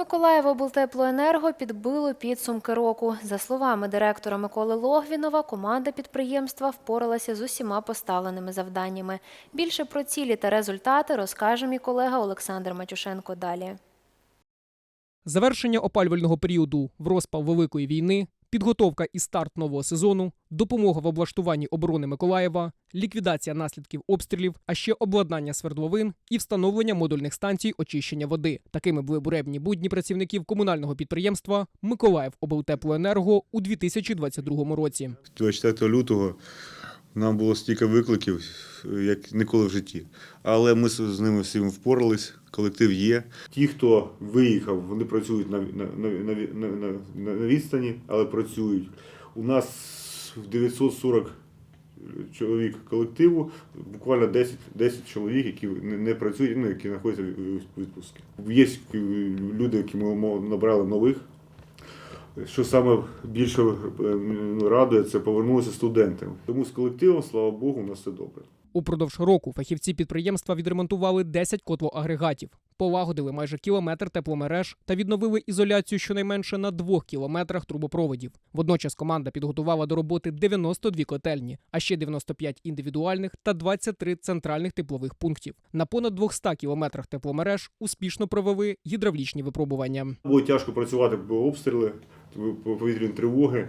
Миколаївоблтеплоенерго підбило підсумки року. За словами директора Миколи Логвінова, команда підприємства впоралася з усіма поставленими завданнями. Більше про цілі та результати розкаже мій колега Олександр Матюшенко далі. Завершення опалювального періоду в розпал Великої війни, підготовка і старт нового сезону, допомога в облаштуванні оборони Миколаєва, ліквідація наслідків обстрілів, а ще обладнання свердловин і встановлення модульних станцій очищення води. Такими були буребні будні працівників комунального підприємства Миколаїв облтеплоенерго у 2022 році. 24 лютого нам було стільки викликів, як ніколи в житті. Але ми з ними всім впорались, колектив є. Ті, хто виїхав, вони працюють на, на, на, на, на, на, відстані, але працюють. У нас 940 чоловік колективу, буквально 10, 10 чоловік, які не, не працюють, ну, які знаходяться в відпустці. Є люди, які ми набрали нових. Що саме більше е, радує, це повернулися студенти. Тому з колективом, слава Богу, у нас все добре. Упродовж року фахівці підприємства відремонтували 10 котлоагрегатів, полагодили майже кілометр тепломереж та відновили ізоляцію щонайменше на двох кілометрах трубопроводів. Водночас команда підготувала до роботи 92 котельні, а ще 95 індивідуальних та 23 центральних теплових пунктів. На понад 200 кілометрах тепломереж успішно провели гідравлічні випробування. Було тяжко працювати, бо обстріли, повітряні тривоги,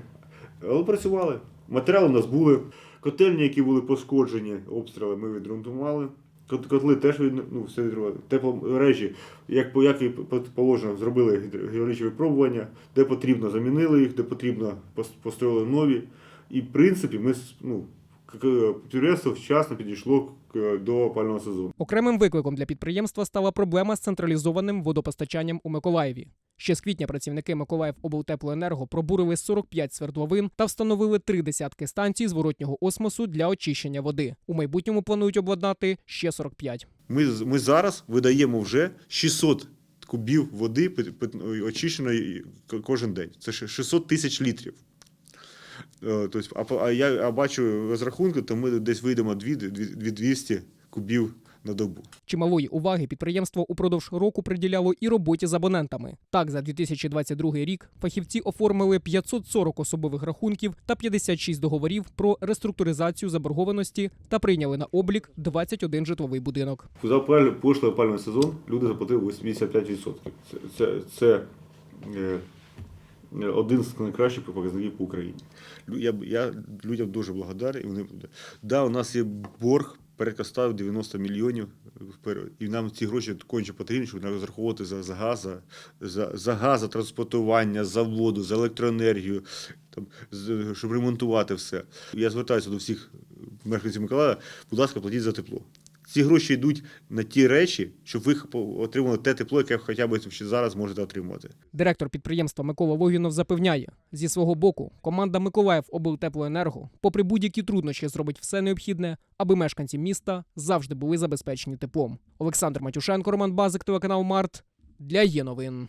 але працювали. Матеріали у нас були. Котельні, які були пошкоджені обстріли, ми відремонтували. Кот- Котли теж ну, все відремонтували. Тепломережі, як, як і по- положено, зробили гідр- гідравлічні випробування, де потрібно замінили їх, де потрібно построїли нові. І в принципі ми ну, підприємство вчасно підійшло до опального сезону. Окремим викликом для підприємства стала проблема з централізованим водопостачанням у Миколаєві. Ще з квітня працівники Миколаїв облтеплоенерго пробурили 45 свердловин та встановили три десятки станцій зворотнього осмосу для очищення води. У майбутньому планують обладнати ще 45. Ми, ми зараз видаємо вже 600 кубів води очищеної кожен день. Це 600 тисяч літрів. Е, Тобто, а, я бачу розрахунки, то ми десь вийдемо 200 кубів на добу. Чималої уваги підприємство упродовж року приділяло і роботі з абонентами. Так, за 2022 рік фахівці оформили 540 особових рахунків та 56 договорів про реструктуризацію заборгованості та прийняли на облік 21 житловий будинок. За опаль- прошлий опалювальний сезон люди заплатили 85%. Це, це, це е, е, один з найкращих показників по Україні. Я, я людям дуже благодарний. Вони, да, у нас є борг порядка 190 мільйонів. І нам ці гроші конче потрібні, щоб розраховувати за, за газ, за, за, газ, транспортування, за воду, за електроенергію, там, щоб ремонтувати все. Я звертаюся до всіх мешканців Миколаєва, будь ласка, платіть за тепло. Ці гроші йдуть на ті речі, щоб ви отримали те тепло, яке хоча б ще зараз можете отримувати. Директор підприємства Микола Логінов запевняє, зі свого боку команда Миколаїв облтеплоенерго, попри будь-які труднощі, зробить все необхідне, аби мешканці міста завжди були забезпечені теплом. Олександр Матюшенко, Роман Базик, телеканал Март для є новин.